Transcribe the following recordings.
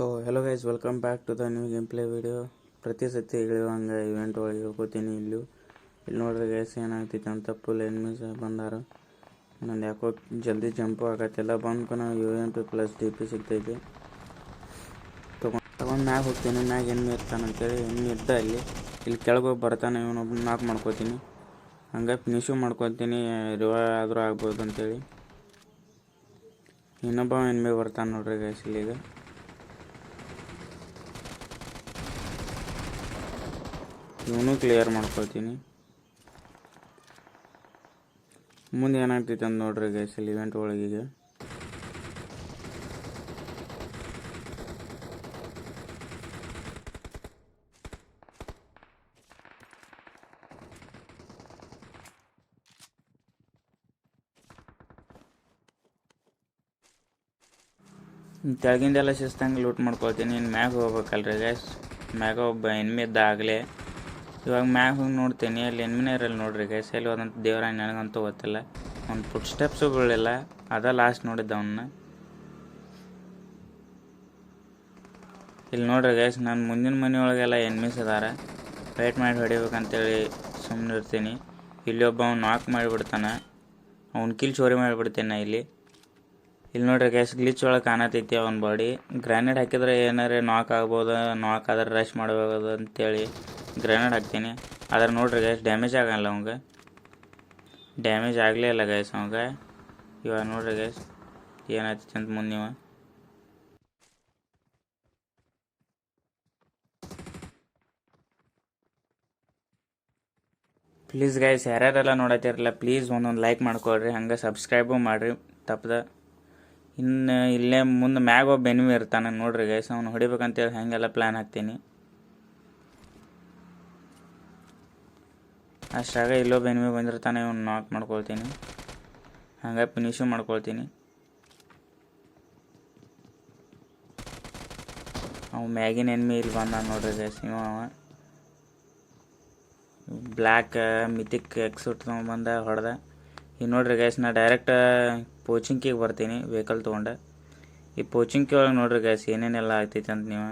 So hello guys welcome back to the new game play video ಪ್ರತಿ ಸತಿ ಇಳಿಯುವಂಗೆ event ಒಳಗೆ ಹೇಳ್ಕೊತೀನಿ ಇಲ್ಲೂ. ಇಲ್ಲಿ ನೋಡ್ರಿ ಗೈಸ್ ಏನಾಗ್ತೈತೆ ಅಂತ ಫುಲ್ ಎನಿಮೀಸ್ ಬಂದಾರ. ನಂದು ಯಾಕೋ ಜಲ್ದಿ ಜಂಪು ಆಗತ್ತಿಲ್ಲ ಬಂದ್ಕೊ ನಾವು ಯು ಎಂಟು ಪ್ಲಸ್ ಡಿ ಪಿ ಸಿಗ್ತೈತಿ. ತೊಗೊಂಡು ತೊಗೊಂಡು ಮ್ಯಾಗ ಹೋಗ್ತೀನಿ, ಮ್ಯಾಗ ಎಣ್ಣೆ ಇರ್ತಾನೆ ಅಂತೇಳಿ ಎಣ್ಣೆ ಇದ್ದ ಇಲ್ಲಿ ಇಲ್ಲಿ ಕೆಳಗೆ ಹೋಗಿ ಬರ್ತಾನೆ ಇವನೊಬ್ಬ ನಾಕ್ ಮಾಡ್ಕೋತೀನಿ. ಹಂಗೆ ಫಿನಿಶು ಮಾಡ್ಕೊತೀನಿ ರಿವೈ ಆದರೂ ಆಗ್ಬೋದು ಅಂತೇಳಿ. ಇನ್ನೊಬ್ಬ ಎನ್ಮೆ ಬರ್ತಾನೆ ನೋಡ್ರಿ ಗೈಸ್ ಇಲ್ಲಿಗ. ಇವನು ಕ್ಲಿಯರ್ ಮಾಡ್ಕೊಳ್ತೀನಿ. ಮುಂದೆ ಏನಾಗ್ತೈತೆ ಅಂತ ನೋಡ್ರಿ ಗೈಸ್ ಇಲ್ಲಿ ಇವೆಂಟ್ ಒಳಗೀಗ. ಕೆಳಗಿಂದೆಲ್ಲ ಶಿಸ್ತಂಗೆ ಲೂಟ್ ಮಾಡ್ಕೊಳ್ತೀನಿ. ಇನ್ನು ಮ್ಯಾಗ ಹೋಗ್ಬೇಕಲ್ರಿ ಗೈಸ್ ಮ್ಯಾಗ ಒಬ್ಬ ಆಗಲೇ. ಇವಾಗ ಮ್ಯಾಗ ಹೋಗಿ ನೋಡ್ತೀನಿ, ಅಲ್ಲಿ ಎನ್ಮಿನಲ್ಲಿ ನೋಡ್ರಿ ಗೈಸ್ ಎಲ್ಲಿ ಹೋದಂಥ ದೇವರ ನನಗಂತೂ ಗೊತ್ತಿಲ್ಲ. ಅವ್ನ ಫುಟ್ ಸ್ಟೆಪ್ಸು ಬೀಳಿಲ್ಲ ಅದ ಲಾಸ್ಟ್ ನೋಡಿದ್ದ ಅವನ್ನ ಇಲ್ಲಿ ನೋಡ್ರಿ ಗೈಸ್ ನಾನು ಮುಂದಿನ ಮನೆ ಒಳಗೆಲ್ಲ ಎನ್ಮಿಸ್ ಅದಾರ ವೇಟ್ ಮಾಡಿ ಹೊಡಿಬೇಕಂತೇಳಿ ಸುಮ್ಮನೆ ಇರ್ತೀನಿ. ಇಲ್ಲಿ ಒಬ್ಬ ಅವ್ನು ನಾಕ್ ಮಾಡಿಬಿಡ್ತಾನೆ. ಅವ್ನ ಕಿಲ್ ಚೋರಿ ಮಾಡಿಬಿಡ್ತೀನಿ ಇಲ್ಲಿ. ಇಲ್ಲಿ ನೋಡ್ರಿ ಗ್ಯಾಸ್ ಗ್ಲಿಚ್ ಒಳಗೆ ಕಾಣತೈತಿ ಅವನ ಬಾಡಿ ಗ್ರ್ಯಾನೇಡ್ ಹಾಕಿದ್ರೆ ಏನಾರೇ ನಾಕ್ ಆಗ್ಬೋದು ನಾಕ್ ಆದ್ರೆ ರಶ್ ಮಾಡ್ಬೋದು ಅಂತೇಳಿ. ಗ್ರ್ಯಾನೇಡ್ ಹಾಕ್ತೀನಿ. ಆದ್ರೆ ನೋಡ್ರಿ ಗೈಸ್ ಡ್ಯಾಮೇಜ್ ಆಗಲ್ಲ ಅವಂಗೆ. ಡ್ಯಾಮೇಜ್ ಆಗಲೇ ಇಲ್ಲ ಗೈಸ್ ಅವಂಗೆ. ಇವಾಗ ನೋಡ್ರಿ ಗೈಸ್ ಏನಾಯ್ತು ಅಂತ ಮುಂದೆ ನೀವು. ಪ್ಲೀಸ್ ಗೈಸ್ ಯಾರ್ಯಾರೆಲ್ಲ ನೋಡತ್ತಿರಲ್ಲ ಪ್ಲೀಸ್ ಒಂದೊಂದು ಲೈಕ್ ಮಾಡ್ಕೊಳ್ರಿ. ಹಂಗೆ ಸಬ್ಸ್ಕ್ರೈಬು ಮಾಡಿರಿ, ತಪ್ಪದ. ಇನ್ನು ಇಲ್ಲೇ ಮುಂದೆ ಮ್ಯಾಗ ಒಬ್ಬ ಎನಿಮಿ ಇರ್ತಾನೆ ನೋಡ್ರಿ ಗೈಸ್ ಅವ್ನು ಹೊಡಿಬೇಕಂತೇಳಿ ಹಾಗೆಲ್ಲ ಪ್ಲ್ಯಾನ್ ಹಾಕ್ತೀನಿ. ಅಷ್ಟಾಗ ಇಲ್ಲೊಬ್ಬ ಎನಿಮಿ ಬಂದಿರ್ತಾನೆ, ಇವ್ನು ನಾಕ್ ಮಾಡ್ಕೊಳ್ತೀನಿ. ಹಂಗೆ ಫಿನಿಶು ಮಾಡ್ಕೊಳ್ತೀನಿ. ಅವ ಮ್ಯಾಗಿನ ಎನಿಮಿ ಇಲ್ಲಿ ಬಂದ ನೋಡ್ರಿ ಗೈಸ್ ಅವ. ಬ್ಲ್ಯಾಕ್ ಮಿತಿಕ್ ಎಕ್ಸುಟ್ ತೊಗೊಂಬಂದ ಹೊಡೆದ. ಈಗ ನೋಡ್ರಿ ಗೈಸ್ ನಾ ಡೈರೆಕ್ಟ್ ಪೋಚಿಂಕಿಗೆ ಬರ್ತೀನಿ ವೆಹಿಕಲ್ ತೊಗೊಂಡು. ಈ ಪೋಚಿಂಕಿ ಒಳಗೆ ನೋಡ್ರಿ ಗೈಸ್ ಏನೇನೆಲ್ಲ ಆಗ್ತೈತೆ ಅಂತ ನೀವು.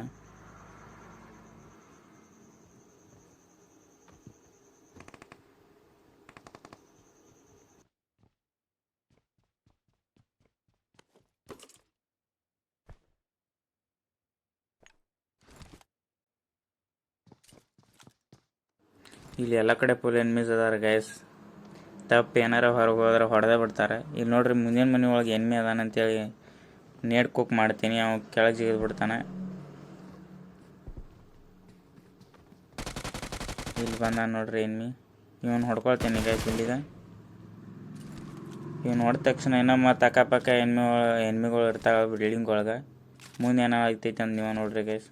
ಇಲ್ಲಿ ಎಲ್ಲ ಕಡೆ ಫುಲ್ ಎನ್ಮೀಸ್ ಅದಾರ ಗೈಸ್ ತಪ್ಪು ಏನಾರ ಹೊರಗೆ ಹೋದ್ರೆ ಹೊಡೆದೇ ಬಿಡ್ತಾರೆ. ಇಲ್ಲಿ ನೋಡ್ರಿ ಮುಂದಿನ ಮನೆ ಒಳಗೆ ಎನ್ಮಿ ಅದಾನ ಅಂತೇಳಿ ನೇಡ್ ಕುಕ್ ಮಾಡ್ತೀನಿ. ಅವ್ನು ಕೆಳಗೆ ಜಿಗಿದು ಬಿಡ್ತಾನೆ. ಇಲ್ಲಿ ಬಂದ ನೋಡ್ರಿ ಎನ್ಮಿ ಇವನು ಹೊಡ್ಕೊಳ್ತೀನಿ ಗೈಸ್ ಇಲ್ಲಿಗ. ಇವ್ನು ಹೊಡೆದ ತಕ್ಷಣ ಏನೋ ಮತ್ತು ಅಕ್ಕಪಕ್ಕ ಎನ್ಮಿ ಎನ್ಮಿಗಳು ಇರ್ತಾವೆ ಬಿಲ್ಡಿಂಗ್ ಒಳಗೆ. ಮುಂದೆ ಏನೋ ಆಗ್ತೈತೆ ಅಂತ ನೀವು ನೋಡ್ರಿ ಗೈಸ್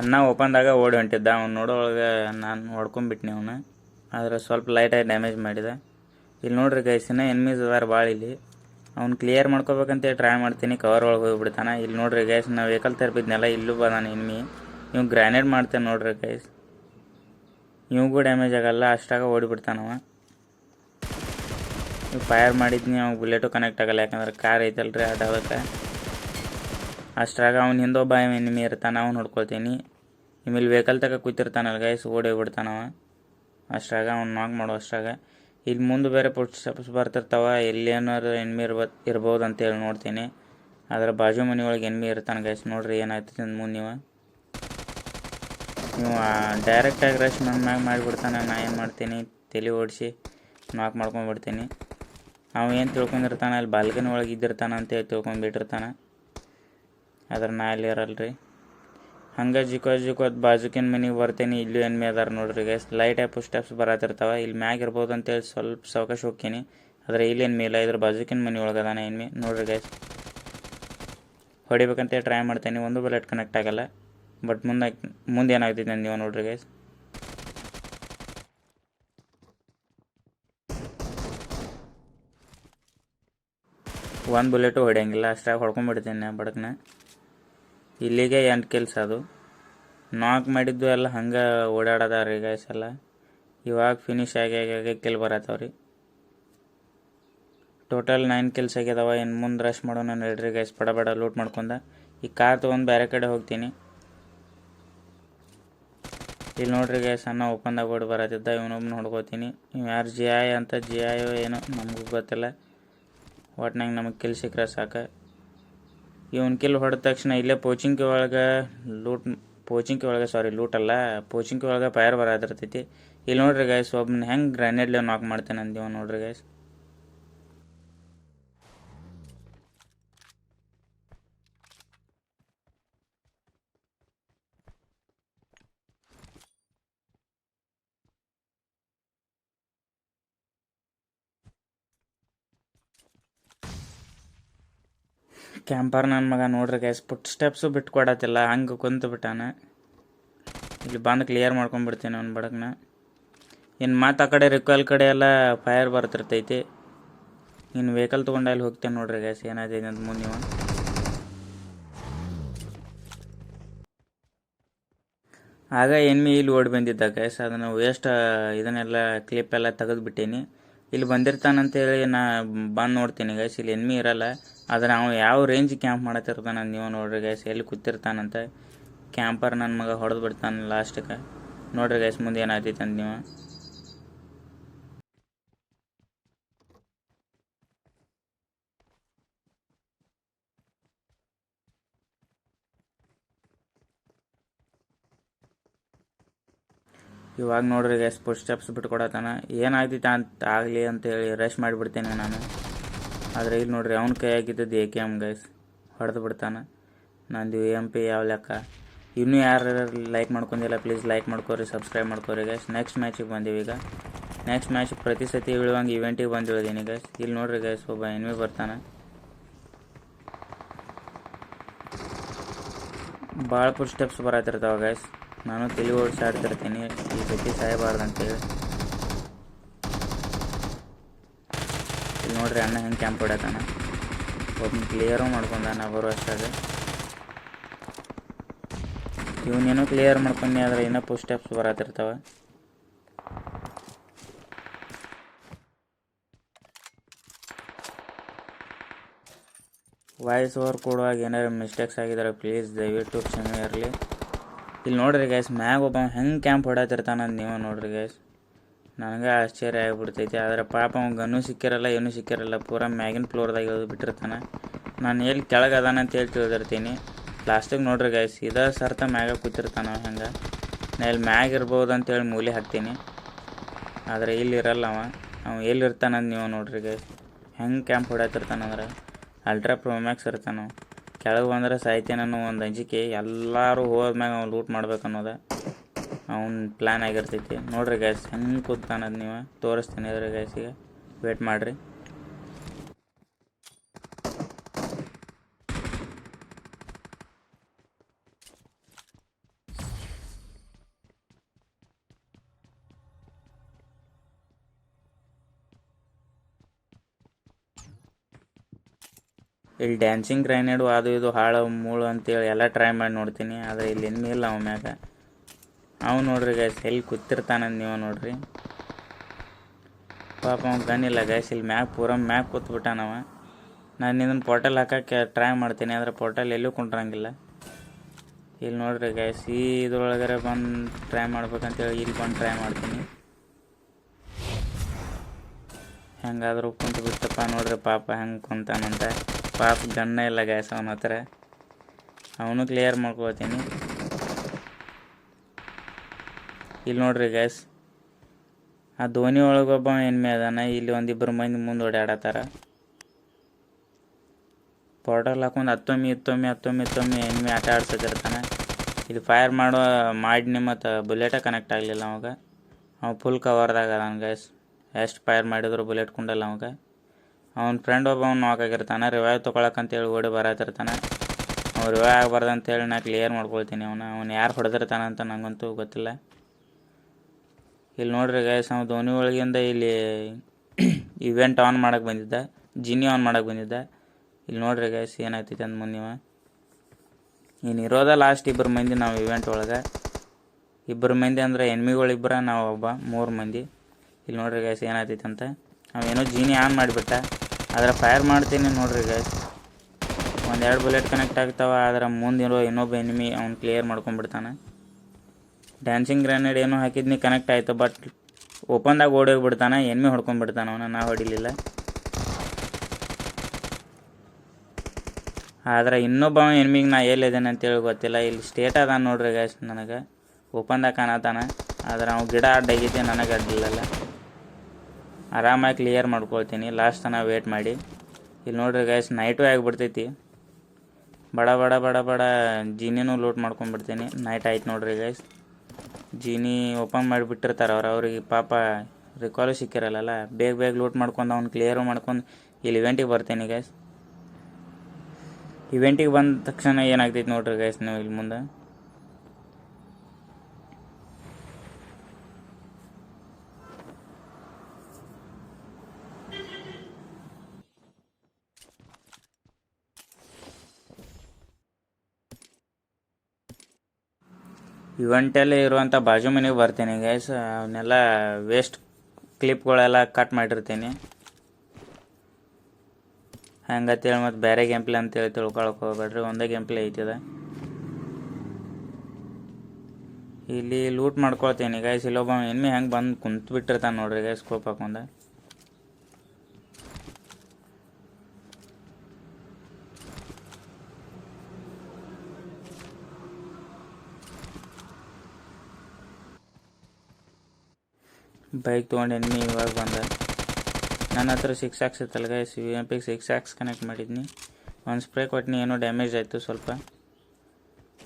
ಅನ್ನ ಓಪನ್ದಾಗ ಓಡಿ ಹೊಂಟಿದ್ದ. ಅವ್ನು ನೋಡೋವಾಗ ನಾನು ಹೊಡ್ಕೊಂಬಿಟ್ನಿ ಅವನು. ಆದ್ರೆ ಸ್ವಲ್ಪ ಲೈಟಾಗಿ ಡ್ಯಾಮೇಜ್ ಮಾಡಿದ. ಇಲ್ಲಿ ನೋಡ್ರಿ ಗೈಸಿನ ಎನ್ಮೀಸ್ ಅದಾರ ಭಾಳ ಇಲ್ಲಿ. ಅವ್ನು ಕ್ಲಿಯರ್ ಮಾಡ್ಕೋಬೇಕಂತ ಟ್ರೈ ಮಾಡ್ತೀನಿ. ಕವರ್ ಒಳಗೆ ಹೋಗ್ಬಿಡ್ತಾನೆ. ಇಲ್ಲಿ ನೋಡ್ರಿ ಗೈಸ್ ನಾವು ವೆಹಿಕಲ್ ತರ್ಪಿದ್ನೆಲ್ಲ ಇಲ್ಲೂ ಬದಾನ ಎನ್ಮಿ ಇವ್ ಗ್ರ್ಯಾನೇಡ್ ಮಾಡ್ತೇನೆ ನೋಡ್ರಿ ಗೈಸ್ ಇವ್ಗೂ ಡ್ಯಾಮೇಜ್ ಆಗಲ್ಲ, ಅಷ್ಟಾಗ ಓಡಿಬಿಡ್ತಾನವ ನೀವು ಫೈರ್ ಮಾಡಿದ್ನಿ ಅವ್ನು ಬುಲೆಟು ಕನೆಕ್ಟ್ ಆಗಲ್ಲ. ಯಾಕಂದ್ರೆ ಕಾರ್ ಐತಲ್ರಿ ಅದಾವಕ್ಕೆ ಅಷ್ಟ್ರಾಗ ಅವ್ನು ಬಾಯ್ ನಿಮಗೆ ಇರ್ತಾನ, ಅವ್ನು ನೋಡ್ಕೊಳ್ತೀನಿ. ನಿಮ್ಮಲ್ಲಿ ವೆಹಿಕಲ್ ತಗ ಕೂತಿರ್ತಾನಲ್ಲ ಗೈಸ್ ಓಡಿ ಬಿಡ್ತಾನವ ಅಷ್ಟ್ರಾಗ ಅವ್ನು ನಾಕ್ ಮಾಡೋ ಅಷ್ಟ್ರಾಗ. ಇಲ್ಲಿ ಮುಂದೆ ಬೇರೆ ಪುಟ್ ಸ್ಟೆಪ್ಸ್ ಬರ್ತಿರ್ತಾವ ಏನಾದ್ರು ಎನ್ಮಿ ಇರ್ಬ ಇರ್ಬೋದು ಅಂತೇಳಿ ನೋಡ್ತೀನಿ. ಅದರ ಬಾಜು ಮನೆಯೊಳಗೆ ಎನ್ಮಿ ಇರ್ತಾನೆ ಗೈಸ್ ನೋಡ್ರಿ ಅಂತ ಮುಂದೆ ನೀವು. ನೀವು ಡೈರೆಕ್ಟಾಗಿ ರಶ್ ನನ್ನ ಮ್ಯಾಗ ಮಾಡಿಬಿಡ್ತಾನೆ, ನಾ ಏನು ಮಾಡ್ತೀನಿ? ತಲೆ ಓಡಿಸಿ ನಾಕ್ ಮಾಡ್ಕೊಂಡ್ಬಿಡ್ತೀನಿ. ಅವ ಏನು ತಿಳ್ಕೊಂಡಿರ್ತಾನೆ, ಅಲ್ಲಿ ಬಾಲ್ಕನಿ ಒಳಗೆ ಇದ್ದಿರ್ತಾನೆ ಅಂತೇಳಿ ತಿಳ್ಕೊಂಡ್ಬಿಟ್ಟಿರ್ತಾನೆ. ಅದ್ರ ಮ್ಯಾಲೆ ಇರಲ್ರಿ. ಹಂಗೆ ಜಿಕೋ ಜಿಕೋದ್ ಬಾಜುಕಿನ ಮನೆಗೆ ಬರ್ತೇನೆ, ಇಲ್ಲೂ ಮೇ ಅದಾರ ನೋಡ್ರಿ ಗೈಸ್ ಲೈಟ್ ಟೈಪ್ ಸ್ಟೆಪ್ಸ್ ಬರತ್ತಿರ್ತಾವೆ. ಇಲ್ಲಿ ಮ್ಯಾಗ ಇರ್ಬೋದು ಅಂತೇಳಿ ಸ್ವಲ್ಪ ಸಾವಕಾಶ ಹೋಗ್ತೀನಿ ಆದರೆ ಇಲ್ಲೇನು ಮೇಲೆ ಇದ್ರ ಬಾಜುಕಿನ ಮನೆ ಒಳಗೆ ಅದಾನ ಮೇ. ನೋಡ್ರಿ ಗೈಸ್ ಹೊಡಿಬೇಕಂತ ಟ್ರೈ ಮಾಡ್ತೇನೆ. ಒಂದು ಬುಲೆಟ್ ಕನೆಕ್ಟ್ ಆಗಲ್ಲ. ಬಟ್ ಮುಂದೆ ಮುಂದೆ ಏನಾಗ್ತೈತೆ ನೀವು ನೋಡ್ರಿ ಗೈಸ್ ಒಂದು ಬುಲೆಟು ಹೊಡೆಯಂಗಿಲ್ಲ. ಅಷ್ಟಾಗಿ ಹೊಡ್ಕೊಂಡ್ಬಿಡ್ತೀನಿ ನಾ ಬಡಕ್ನ. ಇಲ್ಲಿಗೆ ಎಂಟು ಕೆಲಸ ಅದು. ನಾಕ್ ಮಾಡಿದ್ದು ಎಲ್ಲ ಹಂಗೆ ಓಡಾಡೋದಾವ್ರಿ ಗೈಸ್ ಎಲ್ಲ. ಇವಾಗ ಫಿನಿಶ್ ಆಗಿ ಆಗಿ ಕಿಲ್ ಬರತ್ತವ್ರಿ. ಟೋಟಲ್ ನೈನ್ ಕಿಲ್ಸ್ ಆಗ್ಯದವ. ಇನ್ನು ಮುಂದೆ ರಶ್ ಮಾಡೋಣ ಹೇಳ್ರಿ ಗೈಸ್ ಬಡ ಬಡ ಲೂಟ್ ಮಾಡ್ಕೊಂಡ. ಈ ಕಾರ್ ತೊಗೊಂಡು ಬೇರೆ ಕಡೆ ಹೋಗ್ತೀನಿ. ಇಲ್ಲಿ ನೋಡ್ರಿ ಗೈಸ್ ಅನ್ನ ಓಪನ್ದಾಗ ಓಡಿ ಬರತ್ತಿದ್ದ. ಇವನೊಬ್ಬನ ನೋಡ್ಕೋತೀನಿ ಇವ್ ಯಾರು ಜಿ ಐ ಅಂತ ಜಿ ಐ ಏನೋ ನಮಗೂ ಗೊತ್ತಿಲ್ಲ. ಒಟ್ನಾಗ ನಮಗೆ ಕಿಲ್ ಸಿಕ್ಕರೆ ಸಾಕು. ಇವನ್ ಕಿಲ್ ಹೊಡೆದ ತಕ್ಷಣ ಇಲ್ಲೇ ಪೋಚಿಂಕಿ ಒಳಗೆ ಲೂಟ್ ಪೋಚಿಂಕಿ ಒಳಗೆ ಸಾರಿ ಲೂಟ್ ಅಲ್ಲ ಪೋಚಿಂಕಿ ಒಳಗೆ ಫೈರ್ ಬರತ್ತಿರ್ತೈತಿ ಇಲ್ಲಿ ನೋಡ್ರಿ ಗೈಸ್ ಒಬ್ಬನ ಹೆಂಗೆ ಗ್ರೆನೇಡ್ಲೆ ನಾಕ್ ಮಾಡ್ತೇನೆ ಅಂದಿವ ನೋಡ್ರಿ ಗೈಸ್ ಕ್ಯಾಂಪರ್ ನನ್ನ ಮಗ ನೋಡ್ರಿ ಗೈಸ್ ಪುಟ್ ಸ್ಟೆಪ್ಸು ಬಿಟ್ಟು ಕೊಡತ್ತಿಲ್ಲ ಹಂಗೆ ಕುಂತು ಬಿಟ್ಟಾನೆ. ಇಲ್ಲಿ ಬಂದು ಕ್ಲಿಯರ್ ಮಾಡ್ಕೊಂಬಿಡ್ತೀನಿ ಅವ್ನು ಬಡಕ್ನ ಇನ್ನು ಮತ್ತು ಆ ಕಡೆ ರಿಕ್ವೆಲ್ ಕಡೆ ಎಲ್ಲ ಫೈರ್ ಬರ್ತಿರ್ತೈತಿ. ಇನ್ನು ವೆಹಿಕಲ್ ತೊಗೊಂಡು ಅಲ್ಲಿ ಹೋಗ್ತೇನೆ ನೋಡ್ರಿ ಗೈಸ್ ಏನಾಯ್ತೈತೆ ಅಂತ ಮುಂದೆ ನೀವು ಆಗ ಎನ್ಮಿ ಇಲ್ಲಿ ಓಡಿ ಬಂದಿದ್ದ ಗೈಸ್ ಅದನ್ನು ವೇಸ್ಟ್ ಇದನ್ನೆಲ್ಲ ಕ್ಲಿಪ್ ಎಲ್ಲ ತೆಗೆದು ಬಿಟ್ಟೀನಿ ಇಲ್ಲಿ ಬಂದಿರ್ತಾನಂತೇಳಿ ನಾ ಬಂದು ನೋಡ್ತೀನಿ ಗೈಸ್ ಇಲ್ಲಿ ಎನ್ಮಿ ಇರಲ್ಲ. ಆದ್ರೆ ನಾವು ಯಾವ ರೇಂಜ್ ಕ್ಯಾಂಪ್ ಮಾಡತಿರ್ತಾನ ನೀವು ನೋಡ್ರಿ ಗೈಸ್ ಎಲ್ಲಿ ಕೂತಿರ್ತಾನಂತ ಕ್ಯಾಂಪರ್ ನನ್ನ ಮಗ ಹೊಡೆದು ಬಿಡ್ತಾನೆ ಲಾಸ್ಟಿಗೆ ನೋಡ್ರಿ ಗೈಸ್ ಮುಂದೆ ಏನಾಗ್ತೈತೆ ಅಂತ ನೀವು. ಇವಾಗ ನೋಡ್ರಿ ಗೈಸ್ ಫುಡ್ ಸ್ಟೆಪ್ಸ್ ಬಿಟ್ಕೊಡತಾನ ಏನಾಗ್ತೈತೆ ಅಂತ ಆಗಲಿ ಅಂತೇಳಿ ರಶ್ ಮಾಡಿಬಿಡ್ತೇನೆ ನಾನು. ಆದರೆ ಇಲ್ಲಿ ನೋಡ್ರಿ ಅವ್ನ ಕೈಯಾಗಿದ್ದದ್ದು ಎ ಕೆ ಎಂ ಗೈಸ್ ಹೊಡೆದು ಬಿಡ್ತಾನೆ. ನಂದು ಯು ಎಂ ಪಿ ಯಾವ ಲೆಕ್ಕ? ಇನ್ನೂ ಯಾರು ಲೈಕ್ ಮಾಡ್ಕೊಂಡಿಲ್ಲ ಪ್ಲೀಸ್ ಲೈಕ್ ಮಾಡ್ಕೊರಿ ಸಬ್ಸ್ಕ್ರೈಬ್ ಮಾಡ್ಕೋರಿ ಗೈಸ್ ನೆಕ್ಸ್ಟ್ ಮ್ಯಾಚಿಗೆ ಬಂದೀವಿ ಈಗ. ನೆಕ್ಸ್ಟ್ ಮ್ಯಾಚ್ ಪ್ರತಿ ಸತಿ ಇಳುವಂಗೆ ಇವೆಂಟಿಗೆ ಬಂದು ಇಳಿದೀನಿ ಗೈಸ್ ಇಲ್ಲಿ ನೋಡ್ರಿ ಗೈಸ್ ಒಬ್ಬ ಎನ್ವಿ ಬರ್ತಾನೆ. ಭಾಳ ಫುಡ್ ಸ್ಟೆಪ್ಸ್ ಬರತ್ತಿರ್ತಾವ ಗೈಸ್ ನಾನು ತಿಳಿ ಓಡಿಸಾಡ್ತಿರ್ತೀನಿ. ಈ ಸತಿ ಸಾಯಬಾರ್ದು ಅಂತೇಳಿ ಇಲ್ಲಿ ನೋಡ್ರಿ ಅಣ್ಣ ಹೆಂಗೆ ಕ್ಯಾಂಪ್ ಹೊಡ್ಯತಾನ. ಒಬ್ಬ ಕ್ಲಿಯರು ಮಾಡ್ಕೊಂಡಾನ ಬರೋ ಅಷ್ಟಾಗ ಇವನೇನೋ ಕ್ಲಿಯರ್ ಮಾಡ್ಕೊಂಡಿ ಆದ್ರೆ ಇನ್ನೂ ಪುಷ್ ಸ್ಟೆಪ್ಸ್ ಬರತ್ತಿರ್ತಾವೆ. ವಾಯ್ಸ್ ಓವರ್ ಕೊಡುವಾಗ ಏನಾದ್ರು ಮಿಸ್ಟೇಕ್ಸ್ ಆಗಿದ್ದಾರೆ ಪ್ಲೀಸ್ ದಯವಿಟ್ಟು ಕ್ಷಮೆ ಇರಲಿ. ಇಲ್ಲಿ ನೋಡ್ರಿ ಗೈಸ್ ಮ್ಯಾಗ ಒಬ್ಬ ಹೆಂಗೆ ಕ್ಯಾಂಪ್ ಹೊಡತಿರ್ತಾನ ನೀವು ನೋಡ್ರಿ ಗೈಸ್ ನನಗೆ ಆಶ್ಚರ್ಯ ಆಗಿಬಿಡ್ತೈತಿ. ಆದರೆ ಪಾಪ ಅವ್ನು ಗನ್ನು ಸಿಕ್ಕಿರಲ್ಲ ಏನೂ ಸಿಕ್ಕಿರಲ್ಲ. ಪೂರ ಮ್ಯಾಗಿನ ಫ್ಲೋರ್ದಾಗ ಇಳಿದು ಬಿಟ್ಟಿರ್ತಾನೆ. ನಾನು ಎಲ್ಲಿ ಕೆಳಗೆ ಅದಾನ ಅಂತ ಹೇಳಿ ತಿಳಿದಿರ್ತೀನಿ. ಲಾಸ್ಟಿಗೆ ನೋಡ್ರಿ ಗೈಸ್ ಇದ ಸರ್ತ ಮ್ಯಾಗ ಕೂತಿರ್ತಾನೆ ಹೆಂಗೆ. ನಾ ಇಲ್ಲಿ ಮ್ಯಾಗ ಇರ್ಬೋದು ಅಂತೇಳಿ ಮೂಲೆ ಹಾಕ್ತೀನಿ. ಆದರೆ ಇಲ್ಲಿ ಇರಲ್ಲ ಅವ. ಎಲ್ಲಿ ಇರ್ತಾನಂತ ನೀವು ನೋಡ್ರಿ ಗೈಸ್ ಹೆಂಗೆ ಕ್ಯಾಂಪ್ ಹೊಡ್ಯಾತಿರ್ತಾನಂದ್ರೆ ಅಲ್ಟ್ರಾ ಪ್ರೊಮ್ಯಾಕ್ಸ್ ಇರ್ತಾನ ಕೆಳಗೆ ಬಂದ್ರೆ ಅನ್ನೋ ಒಂದು ಅಂಜಿಕೆ ಎಲ್ಲರೂ ಹೋದ್ಮ್ಯಾಗ ಅವ್ನು ಲೂಟ್ ಮಾಡ್ಬೇಕು ಅನ್ನೋದು. ಅವ್ನ ಪ್ಲ್ಯಾನ್ ಆಗಿರ್ತೈತಿ. ನೋಡ್ರಿ ಗ್ಯಾಸ್ ಹೆಂಗೆ ಕೂತಾನದು ನೀವು? ತೋರಿಸ್ತೀನಿ ಅದ್ರ ಗ್ಯಾಸಿಗೆ ವೇಟ್ ಮಾಡಿರಿ. ಇಲ್ಲಿ ಡ್ಯಾನ್ಸಿಂಗ್ ಗ್ರೈನೇಡು ಅದು ಇದು ಹಾಳು, ಮೂಳು ಅಂತೇಳಿ ಎಲ್ಲ ಟ್ರೈ ಮಾಡಿ ನೋಡ್ತೀನಿ. ಆದರೆ ಇಲ್ಲಿ ಇಲ್ಲ ಅವ ಮ್ಯಾಗ. ಅವ್ ನೋಡ್ರಿ ಗಾಯ್ಸ್ ಎಲ್ಲಿ ಕೂತಿರ್ತಾನೆ ನೀವು ನೋಡ್ರಿ. ಪಾಪ ಅವ್ನು ಇಲ್ಲ ಗಾಯ್ಸ್ ಇಲ್ಲಿ ಮ್ಯಾಗ ಪೂರ ಮ್ಯಾಗ ಕೂತ್ಬಿಟ್ಟಾನವ ನಾನು ಇದನ್ನು ಪೋರ್ಟಲ್ ಹಾಕಕ್ಕೆ ಟ್ರೈ ಮಾಡ್ತೀನಿ, ಆದರೆ ಪೋರ್ಟಲ್ ಎಲ್ಲೂ ಕುಂಡ್ರಂಗಿಲ್ಲ ಇಲ್ಲಿ ನೋಡ್ರಿ ಗ್ಯಾಸ್ ಈ ಇದ್ರೊಳಗರೆ ಬಂದು ಟ್ರೈ ಮಾಡ್ಬೇಕಂತೇಳಿ ಇಲ್ಲಿ ಬಂದು ಟ್ರೈ ಮಾಡ್ತೀನಿ. ಹೆಂಗಾದರೂ ಕುಂತು ಬಿಟ್ಟಪ್ಪ ನೋಡ್ರಿ ಪಾಪ ಹೆಂಗೆ ಕುಂತಾನಂತ. ಪಾಪ ಗನ್ನ ಇಲ್ಲ ಗ್ಯಾಸ್ ಅವನ ಹತ್ರ. ಅವನು ಕ್ಲಿಯರ್ ಮಾಡ್ಕೊಳ್ತೀನಿ ಇಲ್ಲಿ ನೋಡ್ರಿ ಗ್ಯಾಸ್ ಆ ಧೋನಿ ಒಳಗೊಬ್ಬ ಎಣ್ಮೆ ಅದಾನ, ಇಲ್ಲಿ ಒಂದಿಬ್ಬರು ಮಂದಿ ಮುಂದೆ ಓಡಾಡತ್ತಾರ. ಪೋರ್ಟಲ್ ಹಾಕೊಂಡು ಹತ್ತೊಮ್ಮೆ ಇತ್ತೊಮ್ಮೆ ಹತ್ತೊಮ್ಮೆ ಇತ್ತೊಮ್ಮೆ ಎಣ್ಮೆ ಆಟ ಆಡ್ಸತಿರ್ತಾನೆ ಇದು ಫೈರ್ ಮಾಡೋ ಮಾಡಿನಿ ಮತ್ತು ಬುಲೆಟ ಕನೆಕ್ಟ್ ಆಗಲಿಲ್ಲ ಅವಾಗ. ಅವ್ನು ಫುಲ್ ಕವರ್ದಾಗ ಅದಾನ ಗ್ಯಾಸ್ ಎಷ್ಟು ಫೈರ್ ಮಾಡಿದ್ರು ಬುಲೆಟ್ ಕುಂಡಲ್ಲ ಅವಾಗ. ಅವ್ನ ಫ್ರೆಂಡ್ ಒಬ್ಬ ಅವ್ನು ನಾಕ್ ಆಗಿರ್ತಾನೆ ರಿವೈವ್ ತೊಗೊಳಕಂತೇಳಿ ಓಡಿ ಬರತ್ತಿರ್ತಾನೆ ಅವ್ನು ರಿವೈವ್ ಆಗಬಾರ್ದು ಅಂತೇಳಿ ನಾ ಕ್ಲಿಯರ್ ಮಾಡ್ಕೊಳ್ತೀನಿ ಅವನು. ಅವ್ನು ಯಾರು ಹೊಡೆದಿರ್ತಾನಂತ ಅಂತ ನಂಗಂತೂ ಗೊತ್ತಿಲ್ಲ. ಇಲ್ಲಿ ನೋಡ್ರಿ ಗಾಯಸ್ ನಾವು ಧೋನಿ ಒಳಗಿಂದ ಇಲ್ಲಿ ಇವೆಂಟ್ ಆನ್ ಮಾಡಕ್ಕೆ ಬಂದಿದ್ದ ಜಿನಿ ಆನ್ ಮಾಡಕ್ಕೆ ಬಂದಿದ್ದ. ಇಲ್ಲಿ ನೋಡ್ರಿ ಗಾಯ್ಸ್ ಏನಾಗ್ತೈತೆ ಅಂತ ಮುಂದೆ ನೀವು ಇನ್ನು ಇರೋದ ಲಾಸ್ಟ್ ಇಬ್ಬರು ಮಂದಿ ನಾವು ಇವೆಂಟ್ ಒಳಗೆ. ಇಬ್ಬರು ಮಂದಿ ಅಂದ್ರೆ ಎನ್ಮಿಗಳು ಇಬ್ಬರ, ನಾವು ಒಬ್ಬ, ಮೂರು ಮಂದಿ. ಇಲ್ಲಿ ನೋಡ್ರಿ ಗಾಯಸ್ ಏನಾಗ್ತೈತೆ ಅಂತ. ನಾವೇನೋ ಜೀನಿ ಆನ್ ಮಾಡಿಬಿಟ್ಟ. ಆದ್ರೆ ಫೈರ್ ಮಾಡ್ತೀನಿ ನೋಡ್ರಿ ಗಾಯಸ್ ಒಂದೆರಡು ಬುಲೆಟ್ ಕನೆಕ್ಟ್ ಆಗ್ತಾವ, ಆದ್ರೆ ಮುಂದಿರೋ ಇನ್ನೊಬ್ಬ ಎನಿಮಿ ಅವ್ನು ಕ್ಲಿಯರ್ ಮಾಡ್ಕೊಂಡ್ಬಿಡ್ತಾನೆ. ಡ್ಯಾನ್ಸಿಂಗ್ ಗ್ರಾನೇಡ್ ಏನೋ ಹಾಕಿದ್ನಿ ಕನೆಕ್ಟ್ ಆಯಿತು ಬಟ್ ಓಪನ್ದಾಗ ಓಡೋಗ್ಬಿಡ್ತಾನೆ ಎಮ್ಮೆ ಹೊಡ್ಕೊಂಡ್ಬಿಡ್ತಾನೆ ಅವನ ನಾ ಹೊಡಿಲಿಲ್ಲ. ಆದ್ರೆ ಇನ್ನೊಬ್ಬ ಎಮ್ಮಿಗೆ ನಾ ಎಲ್ಲಿದ್ದೇನೆ ಅಂತೇಳಿ ಗೊತ್ತಿಲ್ಲ. ಇಲ್ಲಿ ಸ್ಟೇಟ್ ಅದ ನೋಡ್ರಿ ಗೈಸ್ ನನಗೆ. ಓಪನ್ದಾಗ ಕಾಣತಾನ. ಆದ್ರೆ ಅವ್ನು ಗಿಡ ಅಡ್ಡಾಗಿದ್ದೆ ನನಗೆ ಅಡ್ಡಿಲ್ಲಲ್ಲ. ಆರಾಮಾಗಿ ಕ್ಲಿಯರ್ ಮಾಡ್ಕೊಳ್ತೀನಿ. ಲಾಸ್ಟ್ ತನಕ ವೇಟ್ ಮಾಡಿ. ಇಲ್ಲಿ ನೋಡ್ರಿ ಗೈಸ್ ನೈಟು ಆಗಿಬಿಡ್ತೈತಿ. ಬಡ ಬಡ ಬಡ ಬಡ ಜೀನಿನೂ ಲೂಟ್ ಮಾಡ್ಕೊಂಡ್ಬಿಡ್ತೀನಿ. ನೈಟ್ ಆಯ್ತು ನೋಡ್ರಿ ಗೈಸ್ ಜೀನಿ ಓಪನ್ ಮಾಡಿಬಿಟ್ಟಿರ್ತಾರೆ ಅವ್ರು, ಅವ್ರಿಗೆ ಪಾಪ ರಿಕಾಲು ಸಿಕ್ಕಿರಲ್ಲ ಬೇಗ ಬೇಗ ಲೂಟ್ ಮಾಡ್ಕೊಂಡು ಅವ್ನು ಕ್ಲಿಯರು ಮಾಡ್ಕೊಂಡು ಇಲ್ಲಿ ಇವೆಂಟಿಗೆ ಬರ್ತೇನೆ ಗೈಸ್ ಇವೆಂಟಿಗೆ ಬಂದ ತಕ್ಷಣ ಏನಾಗ್ತೈತೆ ನೋಡ್ರಿ ಗೈಸ್ ನೀವು ಇಲ್ಲಿ ಮುಂದೆ? ಇವೆಂಟಲ್ಲಿ ಇರುವಂಥ ಬಾಜು ಮನೆಗೆ ಬರ್ತೀನಿ ಗೈಸ್ ಅವನ್ನೆಲ್ಲ ವೇಸ್ಟ್ ಕ್ಲಿಪ್ಗಳೆಲ್ಲ ಕಟ್ ಮಾಡಿರ್ತೀನಿ. ಹಂಗತ್ತೇಳಿ ಮತ್ತು ಬೇರೆ ಗೇಮ್ ಅಂತ ಅಂತೇಳಿ ತಿಳ್ಕೊಳಕ್ಕೆ ಹೋಗ್ಬೇಡ್ರಿ. ಒಂದೇ ಗೇಮ್ ಪ್ಲೇ ಐತಿದೆ. ಇಲ್ಲಿ ಲೂಟ್ ಮಾಡ್ಕೊಳ್ತೀನಿ ಗೈಸ್ ಇಲ್ಲೊಬ್ಬ ಎಮ್ಮೆ ಹೆಂಗೆ ಬಂದು ಕುಂತು ಬಿಟ್ಟಿರ್ತಾನೆ ನೋಡ್ರಿ ಗೈಸ್ ಸ್ಕೋಪ್ ಹಾಕೊಂಡ. ಬೈಕ್ ತೊಗೊಂಡು ಎನ್ನಿ ಇವಾಗ ಬಂದ. ನನ್ನ ಹತ್ರ ಸಿಕ್ಸ್ ಆ್ಯಕ್ಸ್ ಇತ್ತಲ್ಲ ಗೈಸ್ ವಿ ಎಂ ಪಿಗೆ ಸಿಕ್ಸ್ ಆ್ಯಕ್ಸ್ ಕನೆಕ್ಟ್ ಮಾಡಿದ್ನಿ. ಒಂದು ಸ್ಪ್ರೇ ಕೊಟ್ಟಿನಿ ಏನೋ ಡ್ಯಾಮೇಜ್ ಆಯಿತು ಸ್ವಲ್ಪ.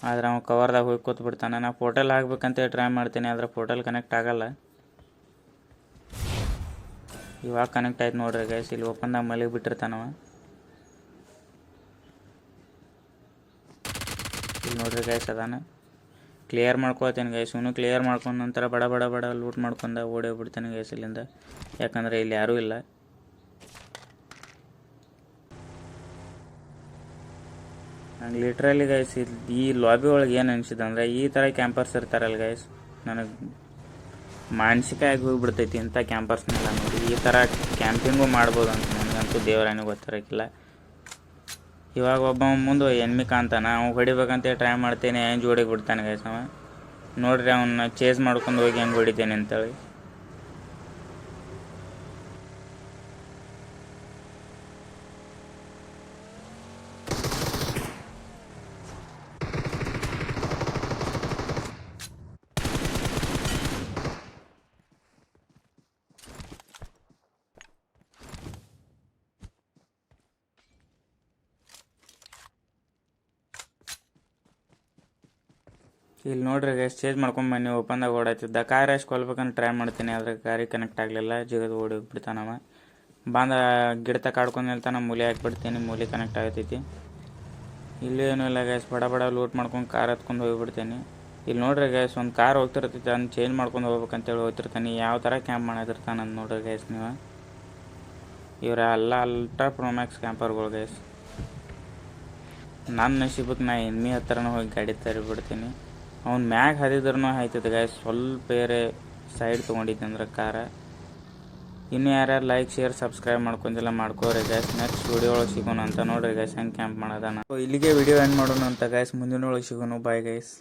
ಆದ್ರೆ ಅವ್ನು ಕವರ್ದಾಗ ಹೋಗಿ ಕೂತ್ ಬಿಡ್ತಾನೆ. ನಾ ಪೋರ್ಟಲ್ ಹಾಕ್ಬೇಕಂತ ಟ್ರೈ ಮಾಡ್ತೀನಿ, ಆದ್ರೆ ಪೋರ್ಟಲ್ ಕನೆಕ್ಟ್ ಆಗಲ್ಲ. ಇವಾಗ ಕನೆಕ್ಟ್ ಆಯ್ತು ನೋಡ್ರಿ ಗೈಸ್ ಇಲ್ಲಿ ಓಪನ್ದಾಗ ಮಲಗಿ ಬಿಟ್ಟಿರ್ತಾನವ. ಇಲ್ಲಿ ನೋಡ್ರಿ ಗೈಸ್ ಅದಾನ. ಕ್ಲಿಯರ್ ಮಾಡ್ಕೊಳ್ತೇನೆ ಗೈಸ್ ಇವನು ಕ್ಲಿಯರ್ ಮಾಡ್ಕೊಂಡ ನಂತರ ಬಡ ಬಡ ಬಡ ಲೂಟ್ ಮಾಡ್ಕೊಂಡ ಓಡಿ ಹೋಗ್ಬಿಡ್ತೇನೆ ಗೈಸ್ ಇಲ್ಲಿಂದ. ಯಾಕಂದರೆ ಇಲ್ಲಿ ಯಾರೂ ಇಲ್ಲ. ನಂಗೆ ಲಿಟ್ರಲಿ ಗೈಸ್ ಇದು ಈ ಲಾಬಿ ಒಳಗೆ ಏನು ಅನಿಸಿದೆ ಅಂದರೆ ಈ ಥರ ಕ್ಯಾಂಪರ್ಸ್ ಇರ್ತಾರಲ್ಲ ಗೈಸ್ ನನಗೆ ಮಾನಸಿಕ ಆಗಿ ಹೋಗ್ಬಿಡ್ತೈತಿ ಇಂಥ ಕ್ಯಾಂಪರ್ಸ್ನೆಲ್ಲ ನೋಡಿ. ಈ ಥರ ಕ್ಯಾಂಪಿಂಗು ಮಾಡ್ಬೋದು ಅಂತ ನನಗಂತೂ ದೇವರಾನು ಗೊತ್ತಿರೋಕ್ಕಿಲ್ಲ ಇವಾಗ ಒಬ್ಬ ಮುಂದೆ ಎನ್ಮಿ ಕಾಣ್ತಾನೆ ಅವ್ನು ಹೊಡಿಬೇಕಂತ ಟ್ರೈ ಮಾಡ್ತೇನೆ, ಏನು ಜೋಡಿ ಬಿಡ್ತಾನೆ ಗೈಸ್ ಅವ? ನೋಡ್ರಿ ಅವನ್ನ ಚೇಸ್ ಮಾಡ್ಕೊಂಡು ಹೋಗಿ ಹೆಂಗೆ ಹೊಡಿತೇನೆ ಅಂತೇಳಿ. ಇಲ್ಲಿ ನೋಡ್ರಿ ಗೈಸ್ ಚೇಂಜ್ ಮಾಡ್ಕೊಂಡು ಬನ್ನಿ ಓಪನ್ದಾಗ ಓಡಾಯ್ತಿದ್ದ ಕಾರ್ ಎಷ್ಟು ಕೊಲ್ಬೇಕಂತ ಟ್ರೈ ಮಾಡ್ತೀನಿ, ಆದ್ರೆ ಕಾರಿಗೆ ಕನೆಕ್ಟ್ ಆಗಲಿಲ್ಲ, ಜಿಗದು ಓಡಿ ಹೋಗ್ಬಿಡ್ತಾನವ ಬಂದ ಗಿಡ ತ ಆಡ್ಕೊಂಡು ನಿಲ್ತಾನ, ಮೂಲೆ ಹಾಕ್ಬಿಡ್ತೀನಿ, ಮೂಲೆ ಕನೆಕ್ಟ್ ಆಗತೈತಿ. ಇಲ್ಲಿ ಏನೂ ಇಲ್ಲ ಗೈಸ್ ಬಡ ಬಡ ಲೂಟ್ ಮಾಡ್ಕೊಂಡು ಕಾರ್ ಹತ್ಕೊಂಡು ಹೋಗ್ಬಿಡ್ತೀನಿ. ಇಲ್ಲಿ ನೋಡ್ರಿ ಗ್ಯಾಸ್ ಒಂದು ಕಾರ್ ಹೋಗ್ತಿರ್ತೈತಿ, ಅದನ್ನ ಚೇಂಜ್ ಮಾಡ್ಕೊಂಡು ಹೋಗ್ಬೇಕಂತೇಳಿ ಹೋಗ್ತಿರ್ತಾನೆ. ಯಾವ ಥರ ಕ್ಯಾಂಪ್ ಮಾಡಿದಿರ್ತಾನೆ ಅಂತ ನೋಡ್ರಿ ಗೈಸ್ ನೀವು. ಇವರ ಎಲ್ಲ ಅಲ್ಟ್ರಾ ಪ್ರೊಮ್ಯಾಕ್ಸ್ ಕ್ಯಾಂಪರ್ಗಳು ಗ್ಯಾಸ್ ನನ್ನ ನಶೀಬಕ್ಕೆ ನಾ ಎಮ್ಮಿ ಹತ್ರನೂ ಹೋಗಿ ಗಾಡಿ ತರಿಬಿಡ್ತೀನಿ. ಅವ್ನು ಮ್ಯಾಗ ಹರಿದ್ರೂ ಆಯ್ತದ ಗಾಯ್ಸ್ ಸ್ವಲ್ಪ ಬೇರೆ ಸೈಡ್ ತೊಗೊಂಡಿದ್ದೆ ಅಂದ್ರೆ ಕಾರ. ಇನ್ನು ಯಾರ್ಯಾರು ಲೈಕ್ ಶೇರ್ ಸಬ್ಸ್ಕ್ರೈಬ್ ಮಾಡ್ಕೊಂಡಿಲ್ಲ ಮಾಡ್ಕೋರಿ ಗೈಸ್ ನೆಕ್ಸ್ಟ್ ವಿಡಿಯೋ ಒಳಗೆ ಸಿಗೋಣ ಅಂತ ನೋಡ್ರಿ ಗೈಸ್ ಹೆಂಗೆ ಕ್ಯಾಂಪ್ ಮಾಡೋದನ್ನ ಇಲ್ಲಿಗೆ ವಿಡಿಯೋ ಎಂಡ್ ಮಾಡೋಣ ಅಂತ ಗೈಸ್ ಮುಂದಿನ ಒಳಗೆ ಸಿಗೋಣ. Bye guys